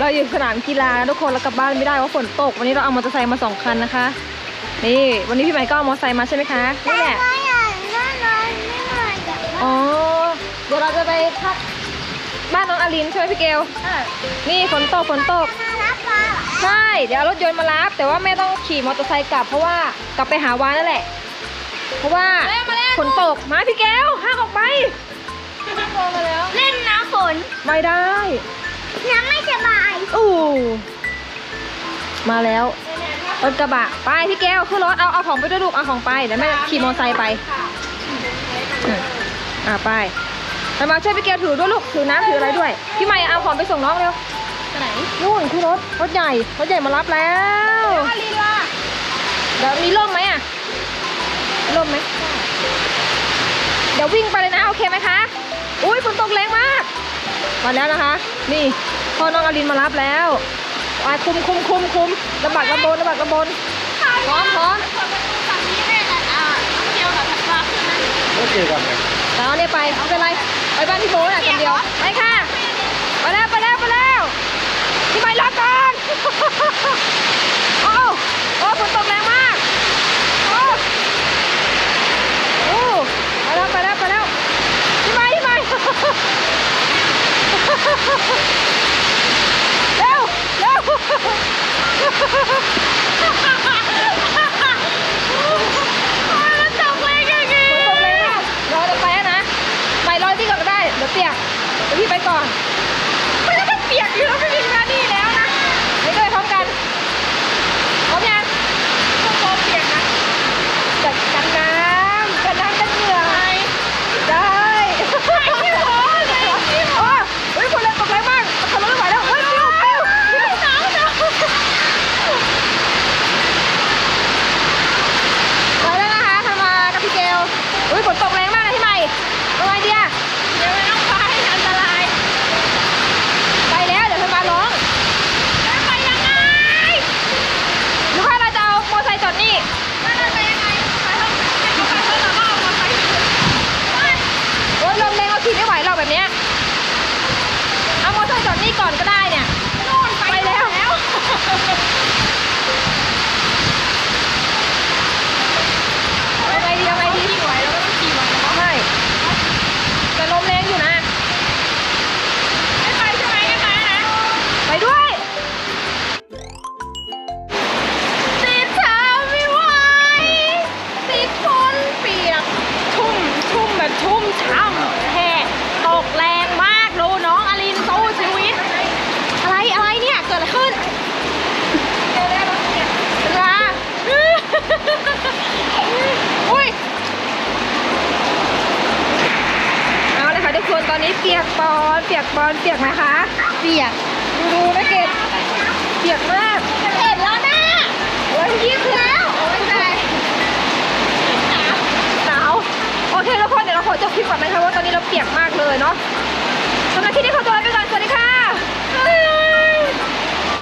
เราอยู่สนามกีฬานะทุกคนเรากลับบ้านไม่ได้เพราะฝนตก วันนี้เราเอามอเตอร์ไซค์มาสองคันนะคะ นี่วันนี้พี่ใหม่ก็เอามอเตอร์ไซค์มาใช่ไหมคะนี่แหละไม่อ่านไม่อ่านไม่อ่านแบบอ๋อเดี๋ยวเราจะไปพักบ้านน้องอลินใช่ไหมพี่เกลนี่ฝนตกฝนตกมารับมาใช่เดี๋ยวเอารถยนต์มารับ แต่ว่าแม่ต้องขี่มอเตอร์ไซค์กลับเพราะว่ากลับไปหาวานนั่นแหละ เพราะว่าฝนตกมาพี่แก้วห้ามออกไปเล่นน้ำฝ นไม่ได้ น้ำไม่สบายอู้มาแล้วรถกระบะไปพี่แก้วขึ้นรถเอาเอาของไปด้วยลูกเอาของไปเดี๋ยวแม่ขี่มอเตอร์ไซค์ไปอืมอ่าไปไปมาช่วยพี่แก้วถือด้วยลูกถือน้ำถืออะไรด้วยพี่ใหม่เอาของไปส่งน้องเร็วไหนนู่นคือรถรถใหญ่รถใหญ่มารับแล้วอาลีล่ะเดี๋ยวมีร่มไหมอะมีร่มไหมเดี๋ยววิ่งไปเลยนะโอเคไหมคะอุ้ยฝนตกแรงมาก มาแล้วนะคะ นี่พ่อน้องอลินมารับแล้วไปคุมคุมคุมคุมระบัดระบนระบัดระบนพร้อมพร้อมเปิดประตูฝั่งนี้แม่อะอะน้องเกียวกับถัดมาขึ้นนะก็เจอกันไงแล้วเนี่ยไปเอาไปอะไรไปบ้านพี่โบ๊ทอะคนเดียวไปค่ะไปแล้วไปแล้วไปแล้วพี่ใบรอก่อน ha ha ha! ค่ะทุกคนตอนนี้เปียกปอนเปียกปอนเปียกไหมคะ เปียก ดูดูนะเกดเปียกมากเห็นแล้วนะโอ้ยยิ้มแล้วโอ้ยใจหนาวหนาวโอเคทุกคนเดี๋ยวเราขอจบคลิปก่อนนะคะว่าตอนนี้เราเปียกมากเลยเนาะสำหรับคลิปนี้ขอตัว